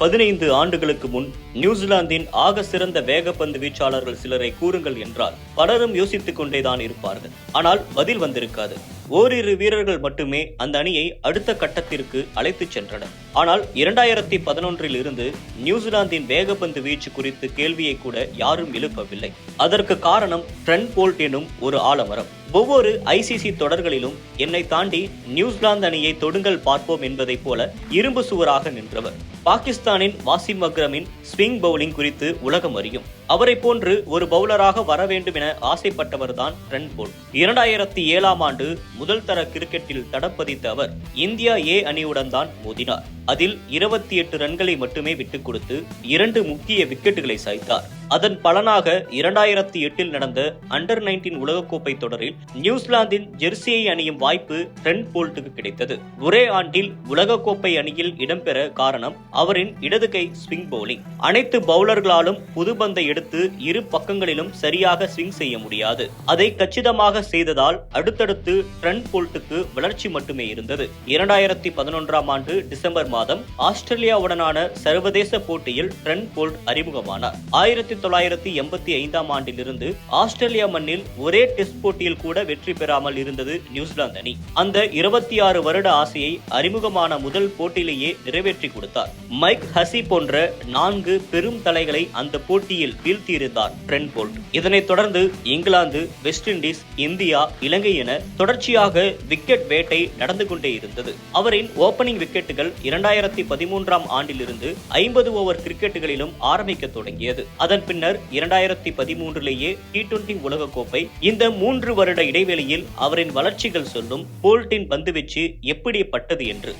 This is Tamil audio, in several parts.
பதினைந்து ஆண்டுகளுக்கு முன் நியூசிலாந்தின் ஆக சிறந்த வேகப்பந்து வீச்சாளர்கள் சிலரை கூறுங்கள் என்றால் பலரும் யோசித்துக் கொண்டேதான் இருப்பார்கள். ஆனால் பதில் வந்திருக்காது. ஓரிரு வீரர்கள் மட்டுமே அந்த அணியை அடுத்த கட்டத்திற்கு அழைத்துச் சென்றனர். ஆனால் இரண்டாயிரத்தி பதினொன்றில் இருந்து நியூசிலாந்தின் வேகப்பந்து வீச்சு குறித்து கேள்வியை கூட யாரும் எழுப்பவில்லை. அதற்கு காரணம் ட்ரெண்ட் போல்ட் எனும் ஒரு ஆலமரம். ஒவ்வொரு ஐசிசி தொடர்களிலும் என்னை தாண்டி நியூசிலாந்து அணியை தொடுங்கள் பார்ப்போம் என்பதைப் போல இரும்பு சுவராக நின்றவர். பாகிஸ்தானின் வாசிம் அக்ரமின் ஸ்விங் பவுலிங் குறித்து உலகம் அறியும். அவரை போன்று ஒரு பவுலராக வர வேண்டும் என ஆசைப்பட்டவர் தான் ட்ரெண்ட் போல்ட். இரண்டாயிரத்தி ஏழாம் ஆண்டு முதல் தர கிரிக்கெட்டில் தடப்பதித்த அவர் இந்தியா ஏ அணியுடன் தான் மோதினார். அதில் இருபத்தி எட்டு ரன்களை மட்டுமே விட்டுக் கொடுத்து இரண்டு முக்கிய விக்கெட்டுகளை சாய்த்தார். அதன் பலனாக இரண்டாயிரத்தி எட்டில் நடந்த அண்டர் நைன்டீன் உலகக்கோப்பை தொடரில் நியூசிலாந்தின் ஜெர்சியை அணியும் வாய்ப்பு ட்ரெண்ட் போல்ட்டுக்கு கிடைத்தது. ஒரே ஆண்டில் உலகக்கோப்பை அணியில் இடம்பெற காரணம் அவரின் இடது கை ஸ்விங் பவுலிங் அனைத்து பவுலர்களாலும் புதுபந்தை எடுத்து இரு பக்கங்களிலும் சரியாக ஸ்விங் செய்ய முடியாது. அதை கச்சிதமாக செய்ததால் அடுத்தடுத்து ட்ரெண்ட் போல்ட்டுக்கு வளர்ச்சி மட்டுமே இருந்தது. இரண்டாயிரத்தி பதினொன்றாம் ஆண்டு டிசம்பர் மாதம் ஆஸ்திரேலியாவுடனான சர்வதேச போட்டியில் ட்ரெண்ட் போல்ட் அறிமுகமானார். ஆயிரத்தி தொள்ளாயிரத்தி எண்பத்தி ஐந்தாம் ஆண்டிலிருந்து ஆஸ்திரேலியா மண்ணில் ஒரே டெஸ்ட் போட்டியில் கூட வெற்றி பெறாமல் இருந்தது நியூசிலாந்து அணி. அந்த இருபத்தி ஆறு வருட ஆசையை அறிமுகமான முதல் போட்டியிலேயே நிறைவேற்றி கொடுத்தார். மைக் ஹசி போன்ற நான்கு பெரும் தலைகளை அந்த போட்டியில் வீழ்த்தியிருந்தார் ட்ரெண்ட் போல்ட் இதனைத் தொடர்ந்து இங்கிலாந்து வெஸ்ட் இண்டீஸ் இந்தியா இலங்கை என தொடர்ச்சியாக விக்கெட் வேட்டை நடந்து கொண்டே இருந்தது. அவரின் ஓபனிங் விக்கெட்டுகள் இரண்டாயிரத்தி பதிமூன்றாம் ஆண்டிலிருந்து ஐம்பது ஓவர் கிரிக்கெட்டுகளிலும் ஆரம்பிக்க தொடங்கியது. அதன் பின்னர் இரண்டாயிரத்தி பதிமூன்றிலேயே டி டுவெண்டி உலகக்கோப்பை இந்த மூன்று வருட இடைவெளியில் அவரின் வளர்ச்சிகள் சொல்லும் போல்ட்டின் பந்துவீச்சு எப்படிப்பட்டது என்று.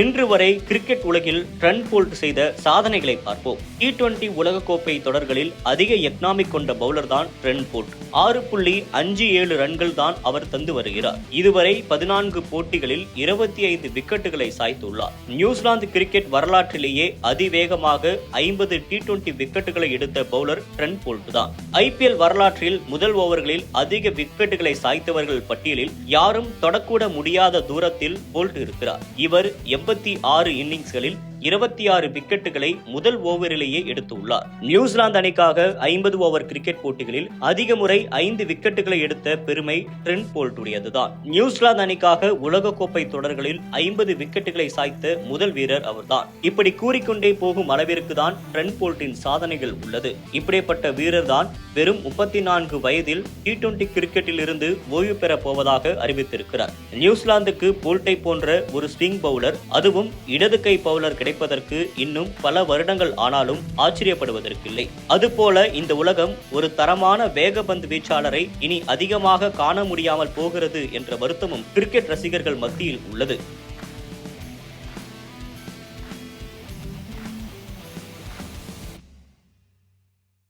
இன்று வரை கிரிக்கெட் உலகில் ரன் போல்ட் செய்த சாதனைகளை பார்ப்போம். டி டுவெண்டி உலகக்கோப்பை தொடர்களில் அதிக எக்னாமிக் கொண்ட பவுலர் தான் ரன் போல்ட் ஆறு புள்ளி அஞ்சு ஏழு ரன்கள் தான் அவர் தந்து வருகிறார். இதுவரை பதினான்கு போட்டிகளில் இருபத்தி ஐந்து விக்கெட்டுகளை சாய்த்துள்ளார். நியூசிலாந்து கிரிக்கெட் வரலாற்றிலேயே அதிவேகமாக ஐம்பது டி டுவெண்டி விக்கெட்டுகளை எடுத்த பவுலர் ட்ரென் போல்ட் தான். ஐபிஎல் வரலாற்றில் முதல் ஓவர்களில் அதிக விக்கெட்டுகளை சாய்த்தவர்கள் பட்டியலில் யாரும் தொடக்கூட முடியாத தூரத்தில் போல்ட் இருக்கிறார். இவர் எம் முப்பத்தி ஆறு இன்னிங்ஸ்களில் இருபத்தி ஆறு விக்கெட்டுகளை முதல் ஓவரிலேயே எடுத்துள்ளார். நியூசிலாந்து அணிக்காக ஐம்பது ஓவர் கிரிக்கெட் போட்டிகளில் அதிக முறை ஐந்து விக்கெட்டுகளை எடுத்த பெருமை ட்ரெண்ட் போல்ட்டுடையதுதான். நியூசிலாந்து அணிக்காக உலகக்கோப்பை தொடர்களில் ஐம்பது விக்கெட்டுகளை சாய்த்த முதல் வீரர் அவர்தான். இப்படி கூறிக்கொண்டே போகும் அளவிற்கு தான் ட்ரெண்ட் போல்ட்டின் சாதனைகள் உள்ளது. இப்படிப்பட்ட வீரர் தான் வெறும் முப்பத்தி நான்கு வயதில் டி டுவெண்டி கிரிக்கெட்டில் இருந்து ஓய்வு பெற போவதாக அறிவித்திருக்கிறார். நியூசிலாந்துக்கு போல்ட்டை போன்ற ஒரு ஸ்விங் பவுலர் அதுவும் இடது கை பவுலர் கிடைப்பதற்கு இன்னும் பல வருடங்கள் ஆனாலும் ஆச்சரியப்படுவதற்கில்லை. அதுபோல இந்த உலகம் ஒரு தரமான வேகபந்து வீச்சாளரை இனி அதிகமாக காண முடியாமல் போகிறது என்ற வருத்தமும் கிரிக்கெட் ரசிகர்கள் மத்தியில் உள்ளது.